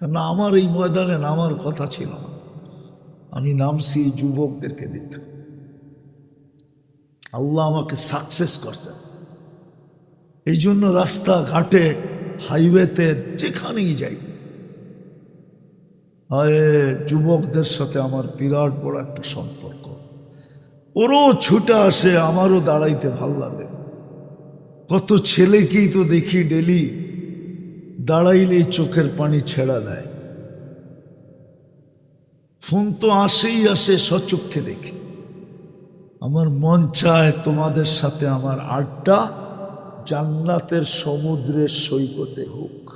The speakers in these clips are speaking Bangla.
না, আমার এই ময়দানে নামার কথা ছিল আমি নামছি যুবকদেরকে দেখে আল্লাহ আমাকে সাকসেস করছে। এই জন্য রাস্তাঘাটে হাইওয়েতে যেখানেই যাই যুবকদের সাথে আমার বিরাট বড় একটা সম্পর্ক। ওরও ছুটে আসে, আমারও দাঁড়াইতে ভালো লাগে। কত ছেলেকেই তো দেখি ডেলি দাঁড়াইলেই চোখের পানি ছেড়া দেয়। ফোন তো আসেই আসে সচক্ষে দেখে। আমার মন চায় তোমাদের সাথে আমার আড্ডা জান্নাতের সমুদ্রের সৈকতে হোক।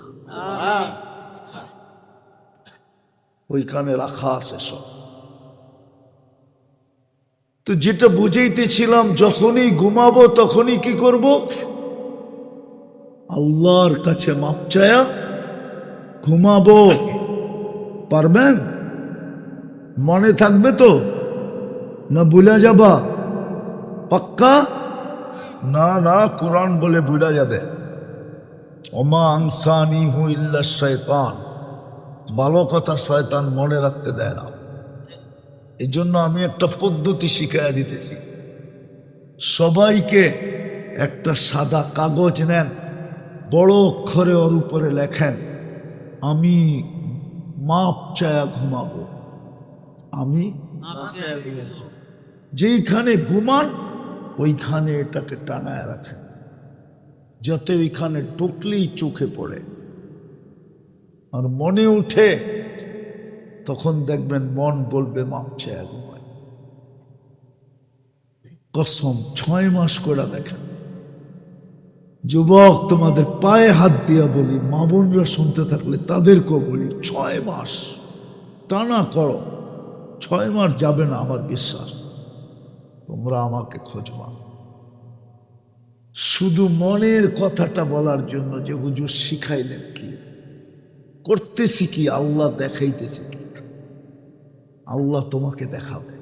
ওইখানে রাখা আছে সব। তো যেটা বুঝাইতেছিলাম, যখনই ঘুমাবো তখনই কি করব? আল্লাহর কাছে মাপ চায়া ঘুমাবো। পারবেন? মনে থাকবে তো? না ভুলে যাবা? পাক্কা? না না, কোরআন বলে ভুলা যাবে। ইল্লা শয়তান। ভালো কথা শয়তান মনে রাখতে দেয় না। এই জন্য আমি একটা পদ্ধতি শিখাইয়া দিতেছি। সবাইকে একটা সাদা কাগজ নেন। বড় অক্ষরে ওর উপরে লেখেন, আমি মাপ চায়া ঘুমাবো। আমি যেইখানে ঘুমান, ওইখানে এটাকে টানায় রাখেন, যাতে ওইখানে ঢুকলেই চোখে পড়ে। আর মনে উঠে, তখন দেখবেন মন বলবে মাপছে ঘুমায় কসম, ছয় মাস করে দেখেন। যুবক, তোমাদের পায়ে হাত দিয়া বলি, মা বোনরা শুনতে থাকলে তাদেরকেও বলি, ছয় মাস টানা করো, ছয় মাস যাবে না আমার বিশ্বাস। তোমরা আমাকে খোঁজবা শুধু মনের কথাটা বলার জন্য যে হুজুর শিখাইলেন কি? করতেছি কি? আল্লাহ দেখাইতেছে কি? আল্লাহ তোমাকে দেখাবে।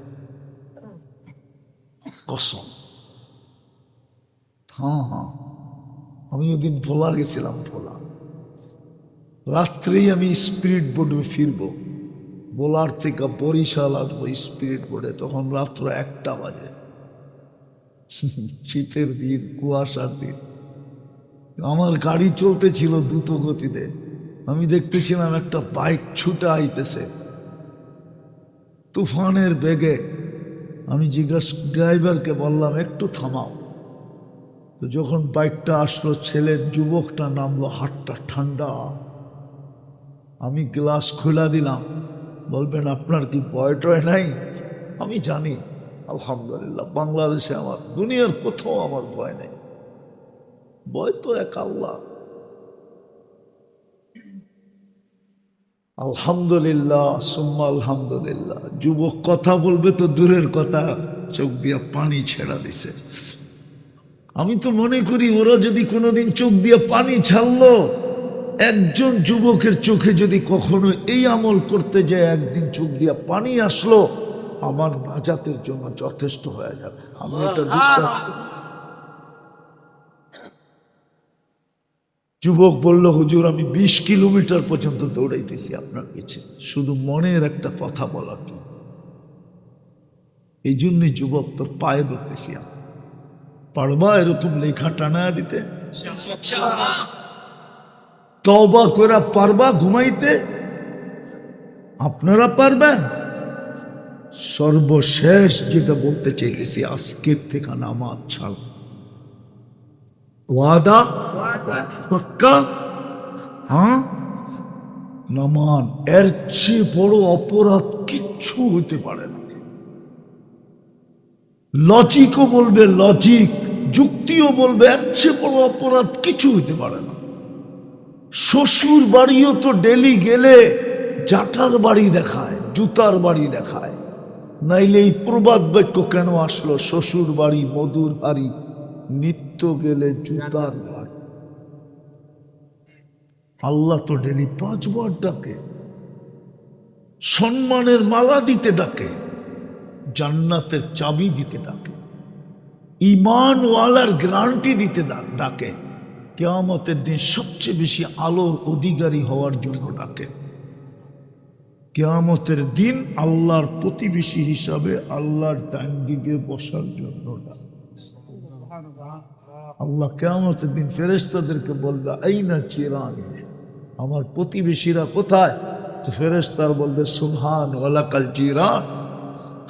কসম। হ্যাঁ হ্যাঁ। আমি ওদিন ভোলা গেছিলাম, ভোলা। রাত্রেই আমি স্পিরিট বোর্ডে ফিরবো। বোলার থেকে বরিশাল আসব স্পিরিট বোর্ডে তখন রাত্র একটা বাজে। শীতের দিন, কুয়াশার দিন। আমার গাড়ি চলতেছিল দ্রুত গতিতে। আমি দেখতেছিলাম একটা বাইক ছুটে আইতেছে। তুফানের বেগে আমি জিজ্ঞাসা ড্রাইভারকে বললাম, একটু থামাও। তো যখন বাইকটা আসলো, ছেলের যুবকটা নামলো হাটটা ঠান্ডা। আমি গ্লাস খোলা দিলাম। বলবেন, আপনার কি ভয় টয় নাই? আমি জানি। আলহামদুলিল্লাহ, বাংলাদেশে আমার, দুনিয়ার কোথাও আমার ভয় নেই। ভয় তো এক আল্লাহ। আলহামদুলিল্লাহ, সুম্মা আলহামদুলিল্লাহ। যুবক কথা বলবে তো দূরের কথা, চোখ দিয়া পানি ছেড়া দিছে। আমি তো মনে করি ওরা যদি কোনোদিন চোখ দিয়ে পানি ছাড়লো, একজন যুবকের চোখে যদি কখনো এই আমল করতে যায়, একদিন চোখ দিয়ে পানি আসলো, আমার নাজাতের জন্য যথেষ্ট হয়ে যাবে। আমি এটা বিশ্বাস যুবক বলল, হুজুর, আমি বিশ কিলোমিটার পর্যন্ত দৌড়াইতেছি আপনার পিছে। শুধু মনের একটা কথা বলার জন্য। এই জন্যই যুবক তোর পায়ে ধরতেছি আমি। পারবা এরকম লেখা টানা দিতে। তবা করে পারবা ঘুমাইতে। আপনারা পারবেন? সর্বশেষ যেটা বলতে চাইতেছি আজকের থেকে নামাজ ছাড়। ওয়াদা? পাক্কা? হ্যাঁ? নামান, এর চেয়ে বড় অপরাধ কিচ্ছু হতে পারে না। লজিকও বলবে, লজিক। যুক্তিও বলবে, এর চেয়ে বড় অপরাধ কিছু হতে পারে না। শ্বশুর বাড়িও তো ডেলি গেলে জাটার বাড়ি দেখায়, জুতার বাড়ি দেখায়। নাইলে এই প্রবাদ বাক্য কেন আসলো? শ্বশুর বাড়ি, মধুর বাড়ি, নিত্য গেলে জুতার বাড়ি। আল্লাহ তো ডেলি পাঁচবার ডাকে, সম্মানের মালা দিতে ডাকে, জান্নাতের চাবি দিতে ডাকে। ইমানওয়ালার গ্যারান্টি দিতে ডাকে। কেয়ামতের দিন সবচেয়ে বেশি আলোর অধিকারী হওয়ার জন্য ডাকে। কেয়ামতের দিন আল্লাহর প্রতিবেশী হিসাবে আল্লাহর ডান দিকে বসার জন্য ডাক। আল্লাহ কেয়ামতের দিন ফেরেস্তাদেরকে বলবে এই না চিরান? আমার প্রতিবেশীরা কোথায়? তো ফেরেস্তার বলবে, সুবহান ওয়ালাকাল জিরান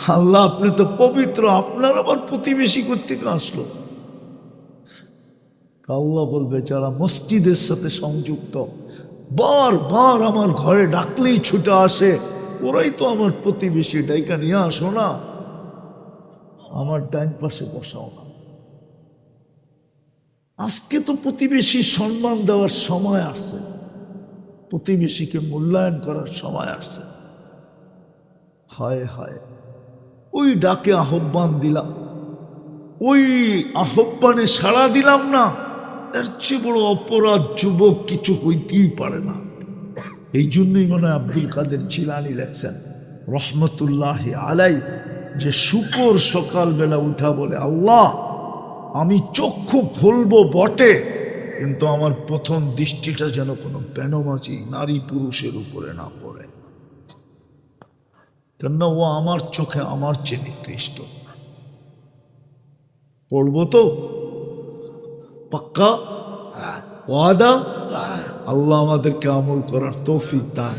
আল্লাহ, আপনি তো পবিত্র, আপনার আবার প্রতিবেশী করতে আসলো? আল্লাহ বলবে, যারা মসজিদের সাথে সংযুক্ত, বার বার আমার ঘরে ডাকলেই ছুটে আসে, ওরাই তো আমার প্রতিবেশী ডাইকা নিয়ে আসো না। আমার ডাইন পাশে বসাও না। আজকে তো প্রতিবেশী সম্মান দেওয়ার সময় আসছে। প্রতিবেশীকে মূল্যায়ন করার সময় আসছে। হায় হায়। ওই ডাকে আহ্বান দিলাম। ওই আহ্বানে সাড়া দিলাম না। এর চেয়ে বড় অপরাধ যুবক কিছু হইতেই পারে না। এই জন্যই মনে হয় আব্দুল কাদের জিলানি লেখছেন, রহমতুল্লাহ আলাই, যে শুকর সকালবেলা উঠা বলে, আল্লাহ, আমি চক্ষু খুলবো বটে, কিন্তু আমার প্রথম দৃষ্টিটা যেন কোনো বেনমাজি নারী পুরুষের উপরে না পড়ে। কেননা ও আমার চোখে আমার চেয়ে নিকৃষ্ট। পড়ব তো? পাক্কা? ওয়াদা? আল্লাহ আমাদেরকে আমল করার তৌফিক দান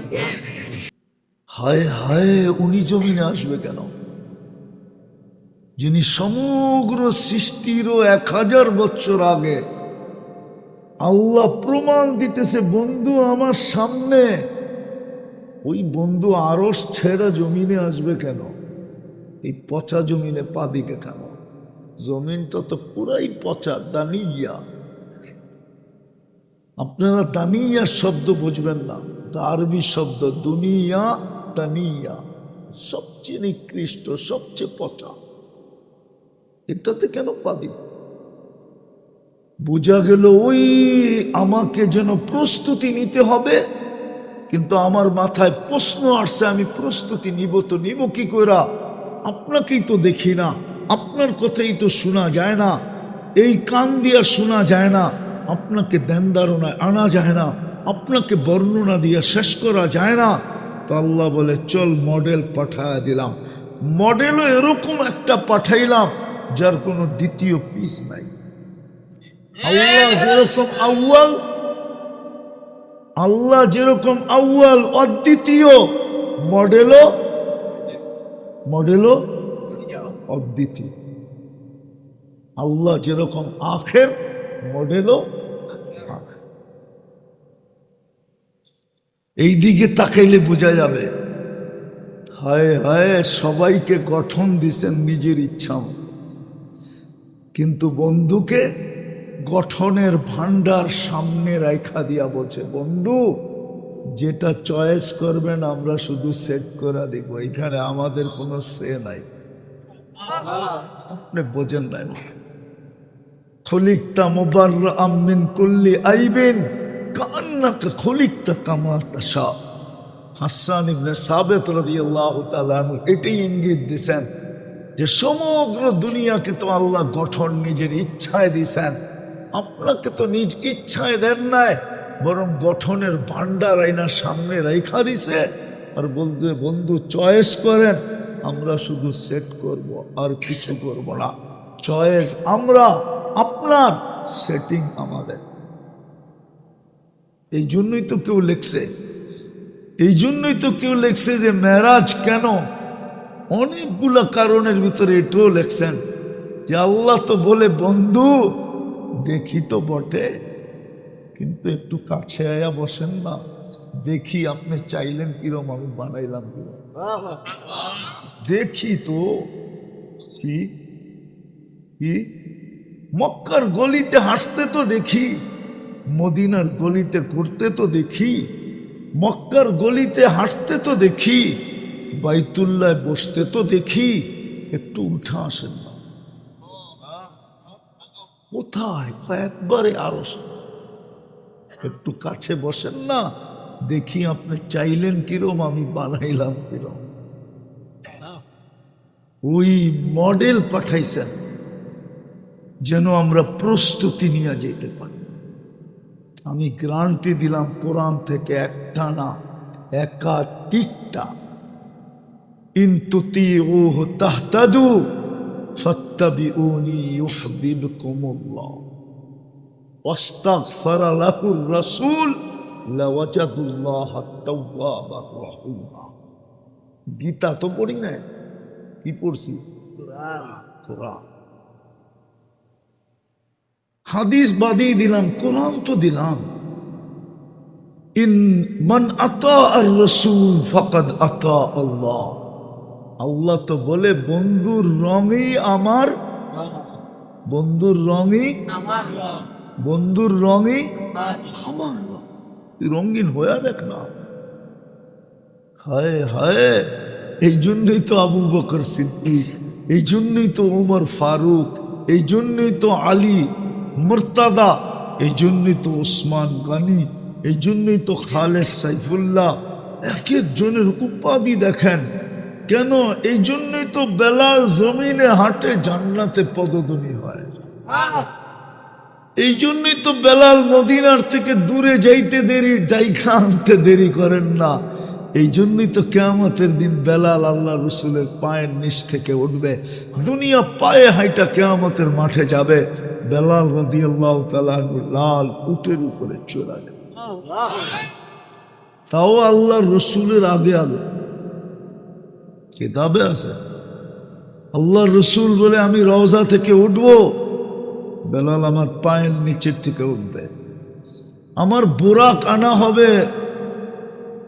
হায় হায়, উনি জমিনে আসবে কেন? যিনি সমগ্র সৃষ্টিরও এক হাজার বছর আগে আল্লাহ প্রমাণ দিতেছে, বন্ধু আমার সামনে। ওই বন্ধু আরস ছেড়া জমিনে আসবে কেন? এই পচা জমিনে পা দিবে কেন? জমিনটা তো পুরাই পচা, দানিয়া। আপনারা দানিয়া শব্দ বুঝবেন না, আরবি শব্দ দুনিয়া, দানিয়া। সবচেয়ে নিকৃষ্ট, সবচেয়ে পচা। এটাতে কেন পা দিব? বোঝা গেল ওই আমাকে যেন প্রস্তুতি নিতে হবে কিন্তু আমার মাথায় প্রশ্ন আসছে আমি প্রস্তুতি নিব তো নিব কি করা আপনাকেই তো দেখি না আপনার কথাই তো শোনা যায় না এই কান দিয়া শোনা যায় না আপনাকে দেন ধারণায় আনা যায় না আপনাকে বর্ণনা দিয়ে শেষ করা যায় না। তো আল্লাহ বলে চল মডেল পাঠায় দিলাম। মডেলও এরকম একটা পাঠাইলাম যার কোনো দ্বিতীয় পিস নাই। আল্লাহ যেরকম আউয়াল আল্লাহ যেরকম আউয়াল, অদ্বিতীয় মডেলও মডেলও অদ্বিতীয় আল্লাহ যেরকম আখের, মডেলও। এই দিকে তাকাইলে বোঝা যাবে, হায় হায়, সবাইকে গঠন দিছেন নিজের ইচ্ছা কিন্তু বন্ধুকে গঠনের ভান্ডার সামনে রেখা দিয়া বলছে, বন্ধু, যেটা চয়েস করবেন আমরা শুধু সেট করে দিব এখানে আমাদের কোনো সে নাই। আপনি বোঝেন নাই খলিকটা মোবার আমিন করলি আইবেন কান্নাকে খলিকটা কামাতা সাহ হাসান ইবনে সাবেত রাদিয়াল্লাহু তাআলা এটাই ইঙ্গিত দিছেন যে সমগ্র দুনিয়াকে তো আল্লাহ গঠন নিজের ইচ্ছায় দিছেন। আপনাকে তো নিজ ইচ্ছায় দেন নাই, বরং গঠনের ভান্ডার আইনার সামনে রেখা দিছে আর বলতে বন্ধু, চয়েস করেন, আমরা শুধু সেট করব, আর কিছু করব না। চয়েস আমরা, আপনার সেটিং আমাদের। এই জন্যই তো কেউ লেখছে, এই জন্যই তো কেউ লেখছে যে মেরাজ কেন? অনেকগুলো কারণের ভিতরে এটাও লেখছেন যে আল্লাহ তো বলে, বন্ধু দেখি তো বটে, কিন্তু একটু কাছে আয়া বসেন না। দেখি আপনি চাইলেন কিরম, আমি বানাইলাম দেখি তো, কি কি? মক্কার গলিতে হাঁটতে তো দেখি, মদিনার গলিতে ঘুরতে তো দেখি, মক্কার গলিতে হাঁটতে তো দেখি, বাইতুল্লায় বসতে তো দেখি, একটু উঠা আসেন না। কোথায়? একবারে আরও একটু কাছে বসেন না, দেখি আপনি চাইলেন কিরম, আমি বানাইলাম কিরম। ওই মডেল পাঠাইছেন, যেন আমরা প্রস্তুতি নিয়ে যেতে পারি। আমি গ্রান্টি দিলাম কোরআন থেকে একটা না, একাধিকটা। ইন তুতিউহু তাহতাদু। ফাত্তাবিউনি ইউহিব্বুকুমুল্লাহ واستغفر له الرسول لوجدوا الله التوابا الرحيما গীতা তো পড়ি না কি পড়ছি কোরআন হাদিস বাদিয়ে দিলাম কোরআন তো দিলাম ইন মান আতা আর রসুল ফকাদ আতা আল্লাহ আল্লাহ তো বলে বন্ধুর রঙই আমার। বন্ধুর রঙই বন্ধুর রঙই আমার। তুই রঙিন হয়ে দেখ না। হায় হায়। এই জন্যই তো আবু বকর সিদ্দিক এই জন্যই তো ওমর ফারুক এই জন্যই তো আলী মুরতাদা এই জন্যই তো ওসমান গানি এই জন্যই তো খালেদ সাইফুল্লাহ। এক একজনের উপাধি দেখেন। কেন? এই জন্যই তো বেলাল জমিনে হাটে জান্নাতে পদধ্বনি হয়। এই জন্যই তো বেলাল মদিনার থেকে দূরে যাইতে দেরি ডাইখা আনতে দেরি করেন না। এই জন্যই তো কেয়ামতের দিন বেলাল আল্লাহ রসুলের পায়ের নিচ থেকে উঠবে, দুনিয়া পায়ে হাইটা কেয়ামতের মাঠে যাবে। বেলাল রদি আল্লাহ লাল উটের উপরে চলে যাবে তাও আল্লাহ রসুলের আগে আগে। কিতাবে আছে? আল্লাহ রসুল বলে আমি রওজা থেকে উঠবো। বেলাল আমার পায়ের নিচের থেকে উঠবে। আমার বোরাক আনা হবে।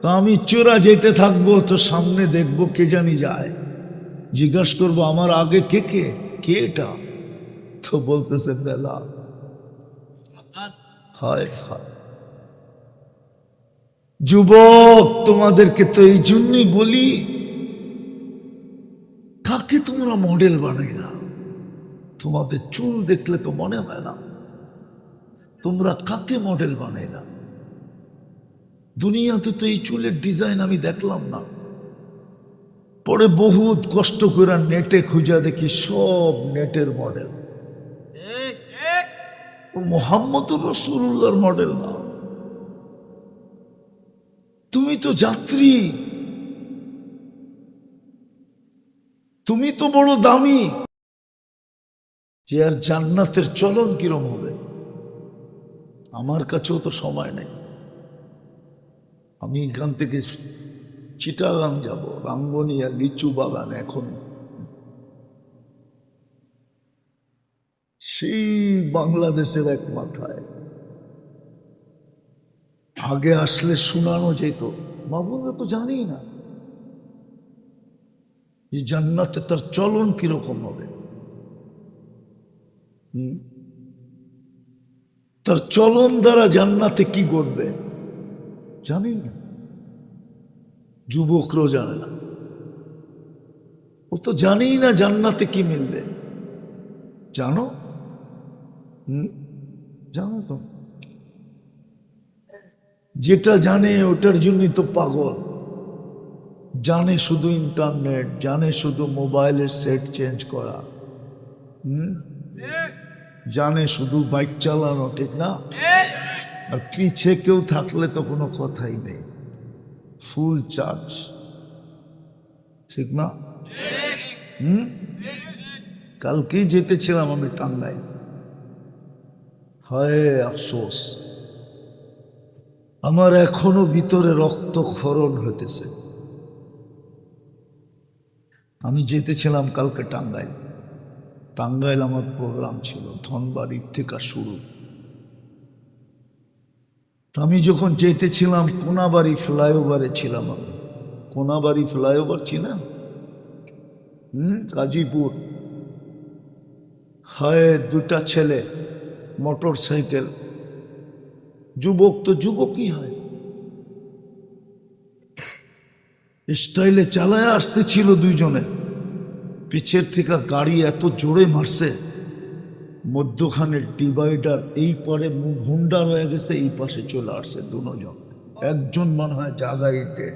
তো আমি চোরা যেতে থাকব, তো সামনে দেখব কে জানি যায়। জিজ্ঞাসা করব, আমার আগে কে কে? কে এটা? তো বলতেছে বেলাল, হায় হায়। যুবক, তোমাদেরকে তো এই জন্যই বলি তোমরা মডেল বানাই না। তোমাদের চুল দেখলে তো মনে হয় না। তোমরা কাকে মডেল বানাই না? দুনিয়াতে তো এই চুলের ডিজাইন আমি দেখলাম না। পরে বহুত কষ্ট করে নেটে খুঁজা দেখি সব নেটের মডেল মোহাম্মদুর রসুল্লাহর মডেল না। তুমি তো যাত্রী। তুমি তো বড় দামি। যে আর জান্নাতের চলন কিরম হবে? আমার কাছেও তো সময় নেই। আমি এখান থেকে চিটাগাং যাব রাঙ্গনিয়া লিচু বাগান এখন। সেই বাংলাদেশের এক মাথায়। আগে আসলে শোনানো যেত বাবুরা তো জানি না যে জান্নাতে তার চলন কীরকম হবে? তার চলন দ্বারা জান্নাতে কি করবে জানি না। যুবকরাও জানে না। ও তো জানেই না জান্নাতে কি মিলবে। জানো? জানো তো। যেটা জানে ওটার জন্যই তো পাগল। জানে শুধু ইন্টারনেট, জানে শুধু মোবাইলের সেট চেঞ্জ করা। হুম? জানে শুধু বাইক চালানো, ঠিক না? আর পিছে কেউ থাকলে তো কোনো কথাই নেই। ফুল চার্জ ঠিক না? হুম? কালকেই যেতেছিলাম আমি টাঙ্গাই হয় আফসোস। আমার এখনও ভিতরে রক্তক্ষরণ হইতেছে। আমি যেতেছিলাম কালকে টাঙ্গাইল। টাঙ্গাইল আমার প্রোগ্রাম ছিল ধনবাড়ির থেকে শুরু। আমি যখন যেতেছিলাম, কোনাবাড়ি ফ্লাইওভারে ছিলাম আমি। কোনাবাড়ি ফ্লাইওভার ছিলাম হুম, গাজীপুর। হয়, দুটা ছেলে মোটর সাইকেল যুবক তো যুবকই হয়। স্টাইলে চালায় আসতে ছিল দুইজনে। পিছের থেকে গাড়ি এত জোরে মারছে, মধ্যখানের ডিভাইডার এই পারে মুখ হুন্ডার হয়ে গেছে, এই পাশে চলে আসছে দুজন একজন মনে হয় জাগাইতে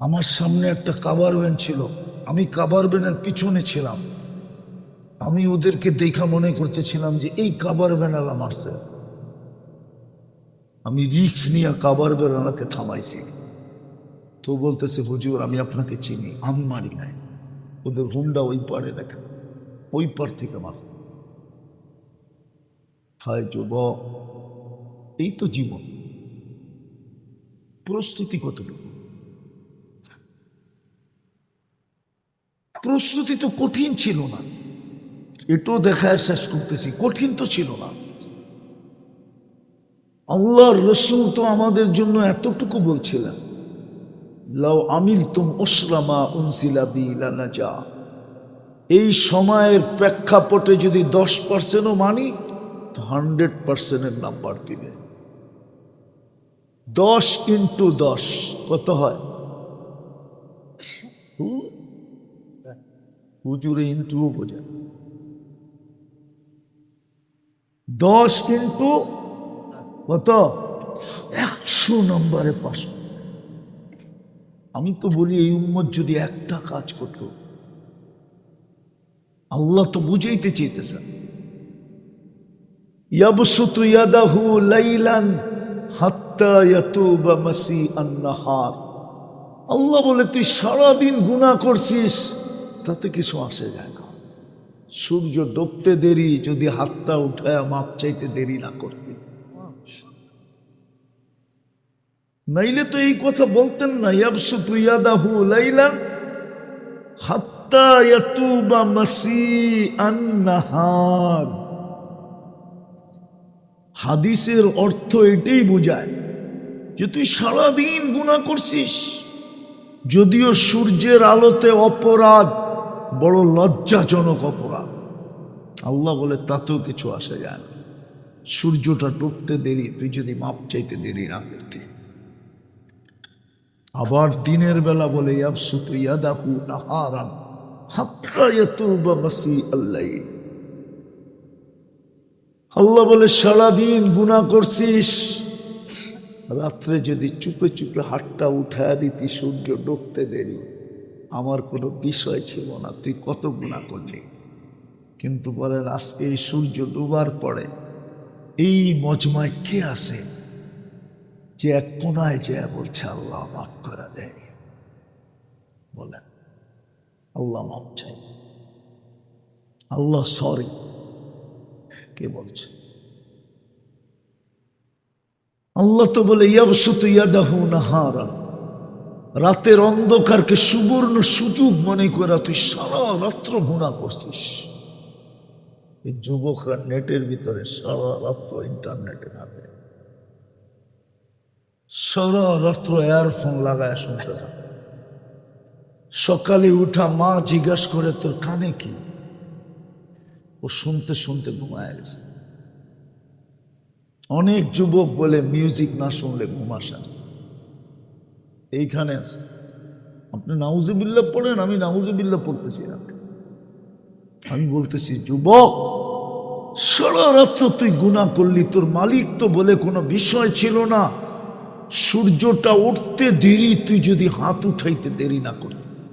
আমার সামনে একটা কাবার ভ্যান ছিল। আমি কাবার ভ্যানের পিছনে ছিলাম। আমি ওদেরকে দেখা মনে করতেছিলাম যে এই কাবার ভ্যানালা মারছে। আমি রিক্স নিয়ে কাবার ভ্যানালাকে থামাইছি। তো বলতেছে, হুজুর, আমি আপনাকে চিনি আমি মারি নাই। ওদের হুন্ডা ওই পারে দেখা ওই পার থেকে মারত হায় যুবক, এই তো জীবন। প্রস্তুতি কতটুকু? প্রস্তুতি তো কঠিন ছিল না। এটাও দেখায় শেষ করতেছি, কঠিন তো ছিল না। আল্লাহর রসুল তো আমাদের জন্য এতটুকু বলছিলেন লাউ আমিল তুম ওসলামা উনসিলা বিলানা যা এই সময়ের প্রেক্ষাপটে যদি দশ পার্সেন্টও মানি তো হান্ড্রেড পার্সেন্টের নাম্বার দিবে। দশ ইন্টু দশ কত হয়? হুজুরে ইন্টুও বোঝা। দশ ইন্টু কত? একশো নম্বরে পাশ। আমি তো বলি, এই উম্মত যদি একটা কাজ করত, আল্লাহ তো বুঝাইতে আন-নাহার আল্লাহ বলে, তুই সারাদিন গুনাহ করছিস, তাতে কিছু আসে যায় না। সূর্য ডুবতে দেরি, যদি হাতটা উঠায় মাপ চাইতে দেরি না করতে। নাইলে তো এই কথা বলতেন না, ইয়াবসুতু ইয়াদাহু লাইলান হাত্তা ইয়াতুবা মাসি আন-নাহার হাদিসের অর্থ এটাই বোঝায় যে তুই সারাদিন গুণা করছিস, যদিও সূর্যের আলোতে অপরাধ বড় লজ্জাজনক অপরাধ। আল্লাহ বলে, তাতেও কিছু আসা যায় সূর্যটা ডুবতে দেরি, তুই যদি মাপ চাইতে দেরি না করতে। আবার দিনের বেলা বলে আল্লাইল আল্লাহ বলে, সারাদিন গুণা করছিস। রাত্রে যদি চুপে চুপে হাতটা উঠায় দিতি, সূর্য ডুবতে দেরি। আমার কোনো বিষয় ছিল না, তুই কত গুণা করলি? কিন্তু বলেন, আজকে এই সূর্য ডুবার পরে এই মজমায় কে আছে? যে এক কোনায় যে বলছে, আল্লাহ মাফ করে দেয় বলেন, আল্লাহ মাফ চাই। আল্লাহ সরি, কে বলছে? আল্লাহ তো বলে, ইয়াবসুতু ইয়াদাহু নাহারান। রাতের অন্ধকারকে সুবর্ণ সুযোগ মনে করে তুই সারা রাত্র গুণা করছিস। এই যুবকরা নেটের ভিতরে সারা রাত্র ইন্টারনেটে থাকে সারা রাত্র এয়ারফোন লাগায় শুনতে থাকে। সকালে উঠা মা জিজ্ঞাসা করে, তোর কানে কি? ও শুনতে শুনতে ঘুমায় গেছে। অনেক যুবক বলে, মিউজিক না শুনলে ঘুম আসে এইখানে আছে। আপনি নাউজুবিল্লা পড়েন, আমি নাউজুবিল্লা পড়তেছি না। আমি বলতেছি, যুবক, সারা রাত্র তুই গুণা করলি, তোর মালিক তো বলে কোনো বিষয় ছিল না। সূর্যটা উঠতে দেরি, তুই যদি হাত উঠাইতে দেরি না করতি।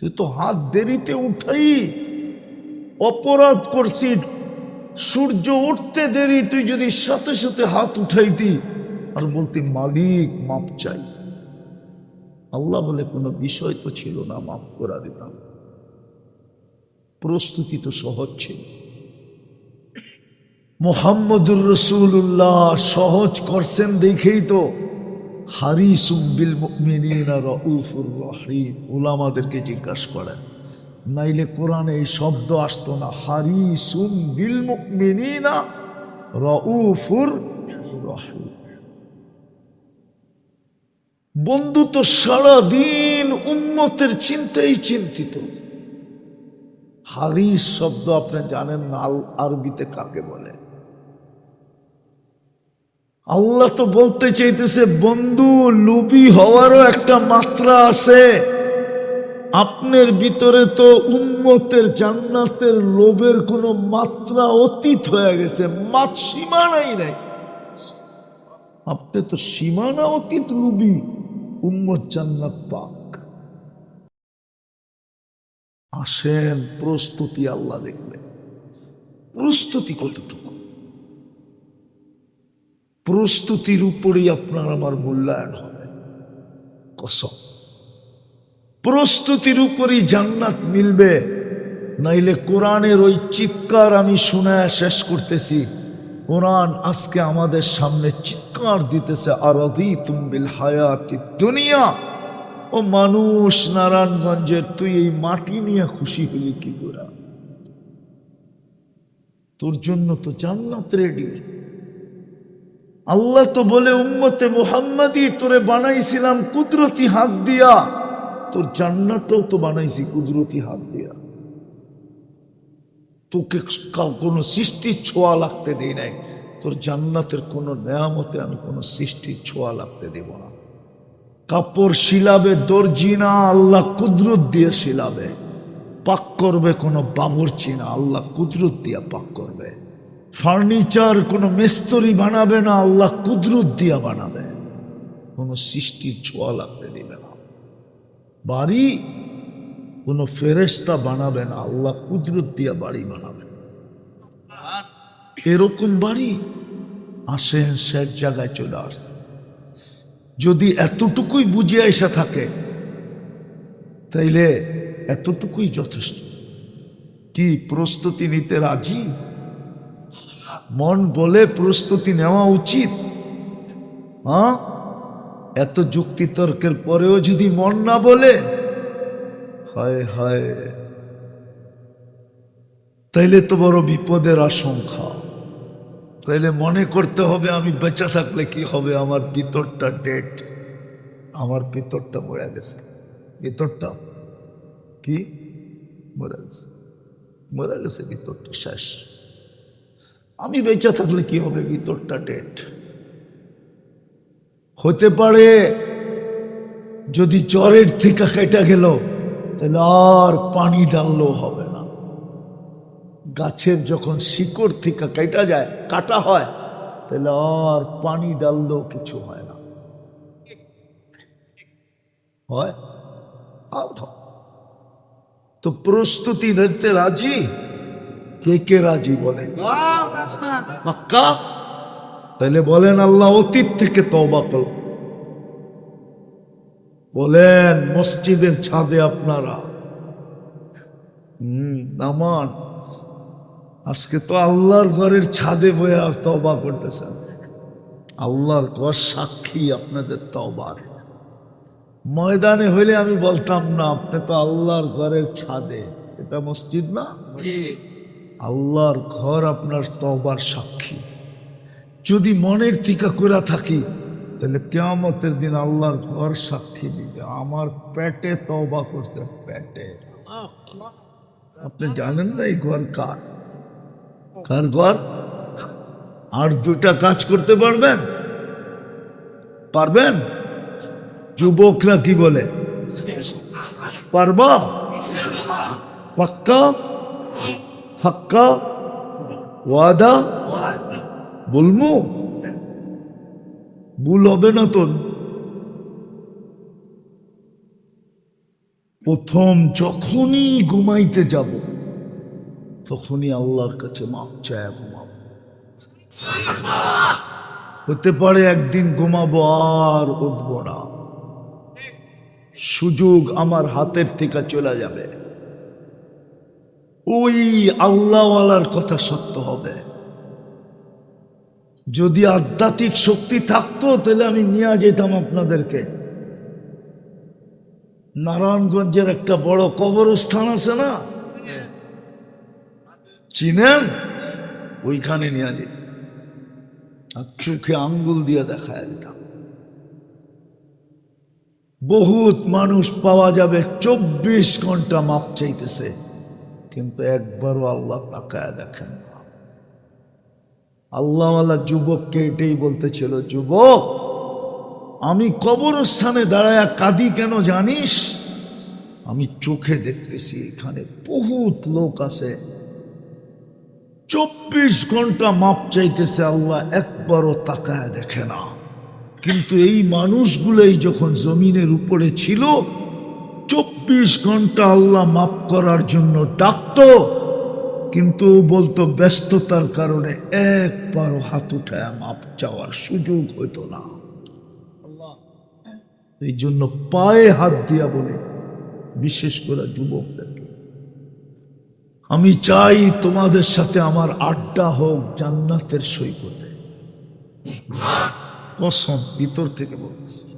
তুই তো হাত দেরিতে উঠাই। অপরাধ করছি সূর্য উঠতে দেরি, তুই যদি সাথে সাথে হাত উঠাইতি। আর বলতি, মালিক, মাপ চাই। আল্লাহ বলে, কোনো বিষয় তো ছিল না মাফ করা দিতাম। প্রস্তুতি তো সহজ ছিল। মোহাম্মদুর রসুল্লাহ সহজ করছেন দেখেই তো। হারিসুম বিল মুমিনিনা রাউফুর রহিম। ওলামাদেরকে জিজ্ঞাসা করেন, নাইলে কোরআনে এই শব্দ আসতো না, হারিসুম বিল মুমিনিনা রাউফুর রহিম। বন্ধু তো সারাদিন উন্মতের চিন্তাই চিন্তিত। হারিস শব্দ আপনি জানেন না আরবিতে কাকে বলে? আল্লাহ তো বলতে চাইতেছে, বন্ধু লুবি হওয়ারও একটা মাত্রা আছে। আপনার ভিতরে তো উন্মতের জান্নাতের লোভের কোনো মাত্রা অতীত হয়ে গেছে, মাত সীমানাই নাই। আপনি তো সীমানা অতীত লুবি উম্মত জান্নাত পাক। আসেন, প্রস্তুতি আল্লাহ দেখবে প্রস্তুতি কতটুকু? প্রস্তুতির উপরেই আপনার আমার মূল্যায়ন হবে। কসম। প্রস্তুতির উপরই জান্নাত মিলবে, নাইলে কোরআনের ওই চিৎকার আমি শুনে শেষ করতেছি। কোরআন আজকে আমাদের সামনে চিৎকার দিতেছে আরদি তুমবিল হায়াতি দুনিয়া। ও মানুষ নারায়ণগঞ্জের তুই এই মাটি নিয়ে খুশি হলি কি করে? তোর জন্য তো জান্নাত রেডি আল্লাহ তো বলে, উম্মতে মোহাম্মদই তোরে বানাইছিলাম কুদরতি হাত দিয়া। তোর জান্নাতও তো বানাইছি কুদরতি হাত দিয়া। তোকে কোনো সৃষ্টির ছোঁয়া লাগতে দেই নাই। তোর জান্নাতের কোনো নেয়ামতে আমি কোনো সৃষ্টির ছোঁয়া লাগতে দেব না। কাপড় শিলাবে, দর্জি না, আল্লাহ কুদরত দিয়ে শিলাবে। পাক করবে কোনো বাবরচি না, আল্লাহ কুদরত দিয়া পাক করবে। ফার্নিচার কোনো মিস্তরি বানাবে না, আল্লাহ কুদরত দিয়া বানাবে। কোনো সৃষ্টির ছোঁয়া লাগতে দিবে না। বাড়ি কোনো ফেরেস্তা বানাবে না, আল্লাহ কুদরত দিয়া বাড়ি বানাবে। এরকম বাড়ি? আসেন শেষ জায়গায় চলে আসছে। যদি এতটুকুই বুঝে এসে থাকে, তাইলে এতটুকুই যথেষ্ট। কি প্রস্তুতি নিতে রাজি? মন বলে প্রস্তুতি নেওয়া উচিত। হ্যাঁ এত যুক্তি তর্কের পরেও যদি মন না বলে, হায় হায়, তাইলে তো বড় বিপদের আশঙ্কা। তাইলে মনে করতে হবে আমি বেঁচে থাকলে কি হবে, আমার ভিতরটা ডেট আমার ভিতরটা মরে গেছে। ভিতরটা কি? মরে গেছে। মরে গেছে, ভিতরটা শেষ। আমি বেঁচে থাকলে কি হবে ভিতরটা ডেট হতে পারে যদি জ্বরের থেকে কেটে গেল, তাহলে আর পানি ডাললেও হবে না। গাছের যখন শিকড় থেকে কেটা যায়, কাটা হয়, তাহলে আর পানি ডাললেও কিছু হয় না। হয়? হয়। তো প্রস্তুতি নিতে রাজি? কে কে রাজি পাক্কা তাহলে বলেন আল্লাহ অতীত থেকে করো। বলেন মসজিদের ছাদে আপনারা। হম আজকে তো আল্লাহর ঘরের ছাদে বয়ে তবা করতেছেন। আল্লাহর ঘর সাক্ষী আপনাদের তবার ময়দানে হইলে আমি বলতাম না আপনি তো আল্লাহর ঘরের ছাদে। এটা মসজিদ না? আল্লাহর ঘর আপনার তবার সাক্ষী। যদি মনের টিকা করে থাকি, তাহলে কেয়ামতের দিন আল্লাহর ঘর সাক্ষী দিবে। আমার পেটে তবা করতে পেটে। আপনি জানেন না এই ঘর কার? কার ঘর? আর দুটা কাজ করতে পারবেন? পারবেন? যুবকরা কি বলে? পারবা? পাক্কা? ফাক্কা ওয়াদা বলমু? ভুল হবে না তোর। প্রথম যখনই ঘুমাইতে যাব, তখনই আল্লাহর কাছে মাপ চায় ঘুমাবো। হতে পারে একদিন ঘুমাবো আর উঠবো না। সুযোগ আমার হাতের থেকে চলে যাবে। ওই আল্লাহওয়ালার কথা সত্য হবে। যদি আধ্যাত্মিক শক্তি থাকতো, তাহলে আমি নিয়ে যেতাম আপনাদেরকে। নারায়ণগঞ্জের একটা বড় কবরস্থান আছে না? চিনেন? ওইখানে নিয়ে যেত আর চোখে আঙ্গুল দিয়ে দেখায় দিতাম। বহুত মানুষ পাওয়া যাবে, চব্বিশ ঘণ্টা মাপ চাইতেছে। কিন্তু একবারও আল্লাহ তাকায় দেখেন আল্লাহওয়ালা যুবককে এটাই বলতেছিল, যুবক, আমি কবরস্থানে দাঁড়ায় কাঁদি কেন জানিস? আমি চোখে দেখতেছি এখানে বহুত লোক আছে। চব্বিশ ঘণ্টা মাপ চাইতেছে আল্লাহ, একবারও তাকায় দেখে না। কিন্তু এই মানুষগুলোই যখন জমিনের উপরে ছিল চব্বিশ ঘণ্টা আল্লাহ মাপ করার জন্য ডাকতো, কিন্তু বলতো, ব্যস্ততার কারণে একবারও হাত উঠায় মাপ চাওয়ার সুযোগ হইতো না। এই জন্য পায়ে হাত দিয়া বলে, বিশেষ করে যুবকদেরকে, আমি চাই তোমাদের সাথে আমার আড্ডা হোক জান্নাতের সৈকতে। কসম, ভিতর থেকে বলতেছি।